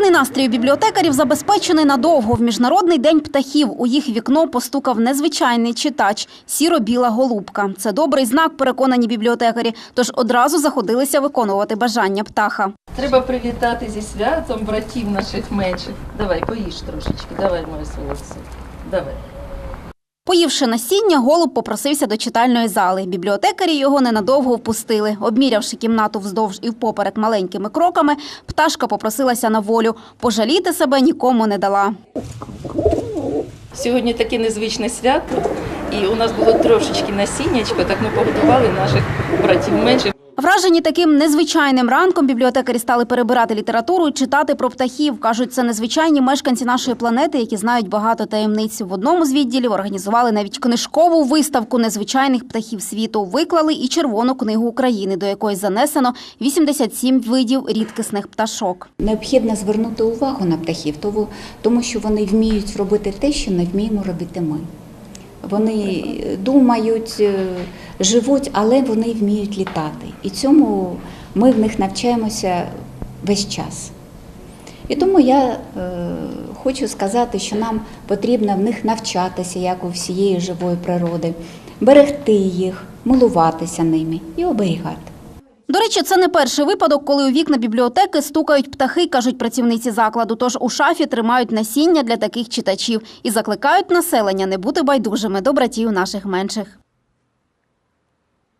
Гарний настрій бібліотекарів забезпечений надовго. В міжнародний день птахів у їх вікно постукав незвичайний читач сіро-біла голубка. Це добрий знак, переконані бібліотекарі. Тож одразу заходилися виконувати бажання птаха. Треба привітати зі святом братів наших менших. Давай, поїж трошечки, давай, моє солодце. Давай. Поївши насіння, голуб попросився до читальної зали. Бібліотекарі його ненадовго впустили. Обмірявши кімнату вздовж і впоперек маленькими кроками, пташка попросилася на волю. Пожаліти себе нікому не дала. Сьогодні таке незвичне свято, і у нас було трошечки насіннячко, так ми погодували наших братів менших. Вражені таким незвичайним ранком бібліотекарі стали перебирати літературу і читати про птахів. Кажуть, це незвичайні мешканці нашої планети, які знають багато таємниць. В одному з відділів організували навіть книжкову виставку незвичайних птахів світу. Виклали і червону книгу України, до якої занесено 87 видів рідкісних пташок. Необхідно звернути увагу на птахів, тому- що вони вміють робити те, що не вміємо робити ми. Вони думають, е, живуть, але вони вміють літати. І цьому ми в них навчаємося весь час. І тому я е, хочу сказати, що нам потрібно в них навчатися, як у всієї живої природи, берегти їх, милуватися ними і оберігати. До речі, це не перший випадок, коли у вікна бібліотеки стукають птахи, кажуть працівниці закладу. Тож у шафі тримають насіння для таких читачів і закликають населення не бути байдужими до братів наших менших.